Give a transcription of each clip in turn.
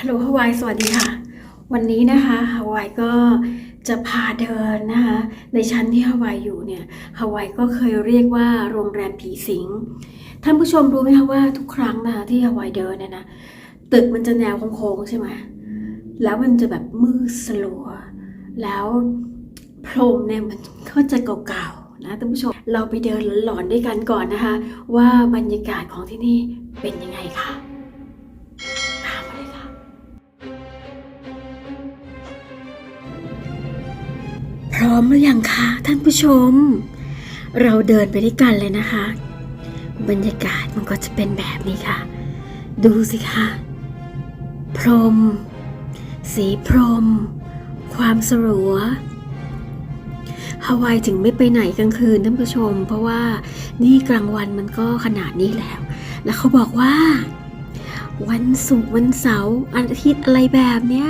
ฮัลโหลฮาวายสวัสดีค่ะ วันนี้นะคะฮาวายก็จะพาเดินนะคะ ในชั้นที่ฮาวายอยู่เนี่ยฮาวายก็เคยเรียกว่าโรงแรมผีสิงท่านผู้ชมรู้ไหมคะว่าทุกครั้งนะคะที่ฮาวายเดินเนี่ยนะตึกมันจะแนวโค้งๆใช่ไหมแล้วมันจะแบบมืดสลัว แล้วพรมเนี่ยมันก็จะเก่าๆนะท่านผู้ชมเราไปเดินหลอนๆด้วยกันก่อนนะคะ ว่าบรรยากาศของที่นี่เป็นยังไงค่ะ ร้อมหรือยังคะท่านผู้ชม เราเดินไปด้วยกันเลยนะคะ บรรยากาศมันก็จะเป็นแบบนี้ค่ะ ดูสิคะพรม สีพรม ความสลัวฮาวายถึงไม่ไปไหนกลางคืนท่านผู้ชม เพราะว่านี่กลางวันมันก็ขนาดนี้แล้ว แล้วเขาบอกว่า วันศุกร์วันเสาร์อาทิตย์อะไรแบบเนี้ย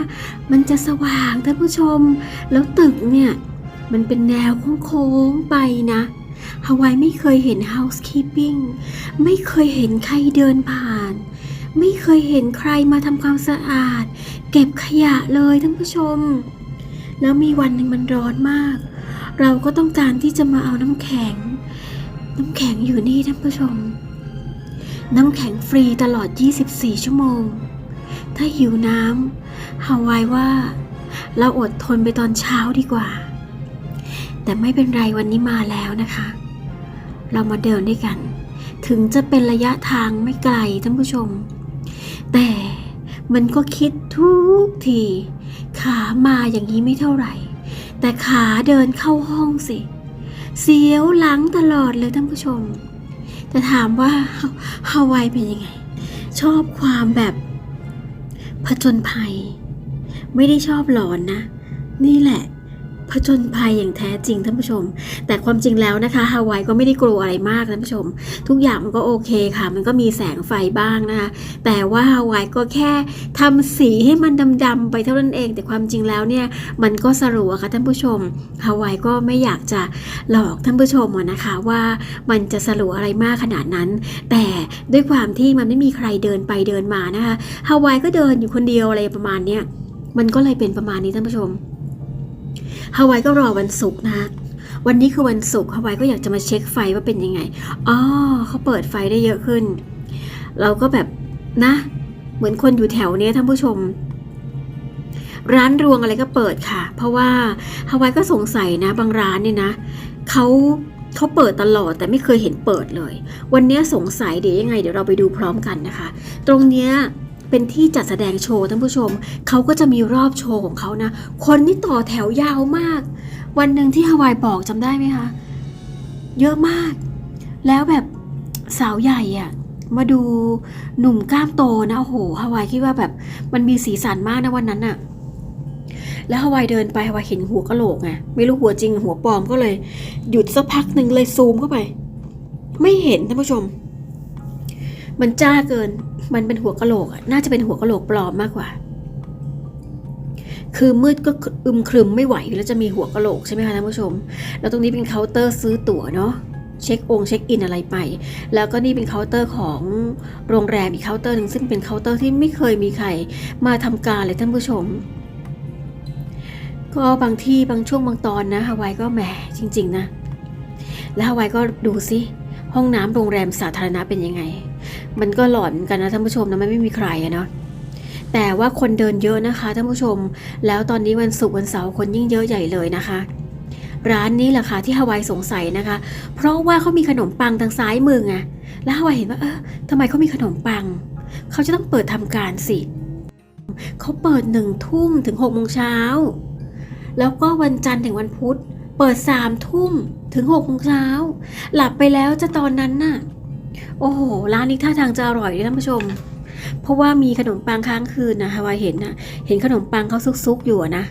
มันจะสว่างท่านผู้ชม แล้วตึกเนี่ย มันเป็นแนวโค้งๆไปนะฮาวายไม่เคยเห็น housekeeping ไม่เคยเห็นใครเดินผ่าน ไม่เคยเห็นใครมาทำความสะอาด เก็บขยะเลยท่านผู้ชม แล้วมีวันหนึ่งมันร้อนมาก เราก็ต้องการที่จะมาเอาน้ำแข็ง น้ำแข็งอยู่นี่ท่านผู้ชม น้ำแข็งฟรีตลอด 24 ชั่วโมง ถ้าหิวน้ำฮาวายว่า เราอดทนไปตอนเช้าดีกว่า แต่ไม่เป็นไรวันนี้มาแล้วนะคะ เรามาเดินด้วยกัน ถึงจะเป็นระยะทางไม่ไกลท่านผู้ชม แต่มันก็คิดทุกที ขามาอย่างนี้ไม่เท่าไหร่ แต่ขาเดินเข้าห้องสิ เสียวหลังตลอดเลยท่านผู้ชม แต่ถามว่าฮาวายเป็นยังไง ชอบความแบบผจญภัย ไม่ได้ชอบหลอนนะ นี่แหละ ผจญภัยอย่างแท้จริงท่านผู้ชม แต่ความจริงแล้วนะคะฮาวายก็ไม่ได้กลัวอะไรมากท่านผู้ชม ทุกอย่างมันก็โอเคค่ะ มันก็มีแสงไฟบ้างนะคะ แต่ว่าฮาวายก็แค่ทำสีให้มันดำๆไปเท่านั้นเอง แต่ความจริงแล้วเนี่ยมันก็สรัวค่ะท่านผู้ชมฮาวายก็ไม่อยากจะหลอกท่านผู้ชมนะคะว่ามันจะสรัวอะไรมากขนาดนั้น แต่ด้วยความที่มันไม่มีใครเดินไปเดินมานะคะฮาวายก็เดินอยู่คนเดียวอะไรประมาณเนี้ยมันก็เลยเป็นประมาณนี้ท่านผู้ชม ฮาวายก็รอวันศุกร์นะคะวันนี้คือวันศุกร์ฮาวายก็อยากจะมาเช็คไฟว่าเป็นยังไงอ๋อเขาเปิดไฟได้เยอะขึ้น เราก็แบบนะ เหมือนคนอยู่แถวเนี้ยท่านผู้ชม ร้านรวงอะไรก็เปิดค่ะ เพราะว่าฮาวายก็สงสัยนะ บางร้านเนี่ยนะเขาเขาเปิดตลอดแต่ไม่เคยเห็นเปิดเลย วันเนี้ยสงสัยเดี๋ยวยังไง เดี๋ยวเราไปดูพร้อมกันนะคะ ตรงเนี้ย เป็นที่จัดแสดงโชว์ท่านผู้ชม เขาก็จะมีรอบโชว์ของเขานะ คนนี่ต่อแถวยาวมาก วันหนึ่งที่ฮาวายบอกจำได้ไหมคะ เยอะมาก แล้วแบบสาวใหญ่อะมาดูหนุ่มกล้ามโตนะโอ้โหฮาวายคิดว่าแบบมันมีสีสันมากนะวันนั้นอะแล้วฮาวายเดินไปฮาวายเห็นหัวกะโหลกไงไม่รู้หัวจริงหัวปลอมก็เลย หยุดสักพักหนึ่งเลยซูมเข้าไป ไม่เห็นท่านผู้ชม มันจ้าเกิน มันเป็นหัวกะโหลกอะน่าจะเป็นหัวกะโหลกปลอมมากกว่า คือมืดก็อึมครึมไม่ไหวแล้วจะมีหัวกะโหลกใช่ไหมคะท่านผู้ชม แล้วตรงนี้เป็นเคาน์เตอร์ซื้อตั๋วเนาะเช็คองเช็คอินอะไรไป แล้วก็นี่เป็นเคาน์เตอร์ของโรงแรมอีกเคาน์เตอร์หนึ่งซึ่งเป็นเคาน์เตอร์ที่ไม่เคยมีใครมาทำการเลยท่านผู้ชม ก็บางที่บางช่วงบางตอนนะฮาวายก็แหมจริง ๆ นะ แล้วฮาวายก็ดูสิ ห้องน้ำโรงแรมสาธารณะเป็นยังไง มันก็หลอนกันนะท่านผู้ชมนะมันไม่มีใครอะเนาะแต่ว่าคนเดินเยอะนะคะท่านผู้ชม แล้วตอนนี้วันศุกร์วันเสาร์คนยิ่งเยอะใหญ่เลยนะคะ ร้านนี้แหละค่ะที่ฮาวายสงสัยนะคะ เพราะว่าเขามีขนมปังทางซ้ายมือไงแล้วฮาวายเห็นว่าเออทำไมเขามีขนมปังเขาจะต้องเปิดทำการสิเขาเปิดหนึ่งทุ่มถึงหกโมงเช้าแล้วก็วันจันทร์ถึงวันพุธ เปิดสามทุ่มถึงหกโมงเช้า หลับไปแล้วจะตอนนั้นน่ะ โอ้โห ร้านนี้ท่าทางจะอร่อยเลยท่านผู้ชม เพราะว่ามีขนมปังค้างคืนนะฮาวายเห็นนะเห็นขนมปังเขาซุกๆอยู่นะ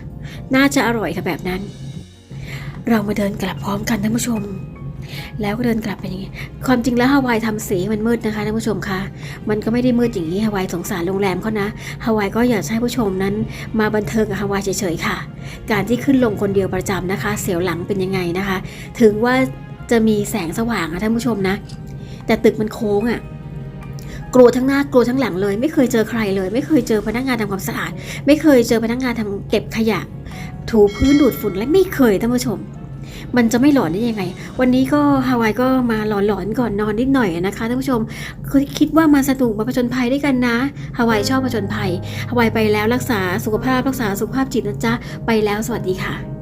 น่าจะอร่อยค่ะแบบนั้น เรามาเดินกลับพร้อมกันท่านผู้ชม แล้วก็เดินกลับไปอย่างนี้ ความจริงแล้วฮาวายทำสีมันมืดนะคะท่านผู้ชมคะ มันก็ไม่ได้มืดอย่างนี้ฮาวายสงสารโรงแรมเขานะฮาวายก็อยากให้ผู้ชมนั้น มาบันเทิงกับฮาวายเฉยๆค่ะ การที่ขึ้นลงคนเดียวประจำนะคะ เสียวหลังเป็นยังไงนะคะ ถึงว่าจะมีแสงสว่างอะท่านผู้ชมนะ แต่ตึกมันโค้งอะกลัวทั้งหน้ากลัวทั้งหลังเลย ไม่เคยเจอใครเลย ไม่เคยเจอพนักงานทำความสะอาด ไม่เคยเจอพนักงานทำเก็บขยะ ถูพื้นดูดฝุ่นและไม่เคยท่านผู้ชม มันจะไม่หลอนได้ยังไง วันนี้ก็ฮาวายก็มาหลอนๆก่อนนอนนิดหน่อยนะคะท่านผู้ชมคือคิดว่ามาสนุกมาผจญภัยด้วยกันนะฮาวายชอบผจญภัยฮาวายไปแล้วรักษาสุขภาพรักษาสุขภาพจิตนะจ๊ะไปแล้วสวัสดีค่ะ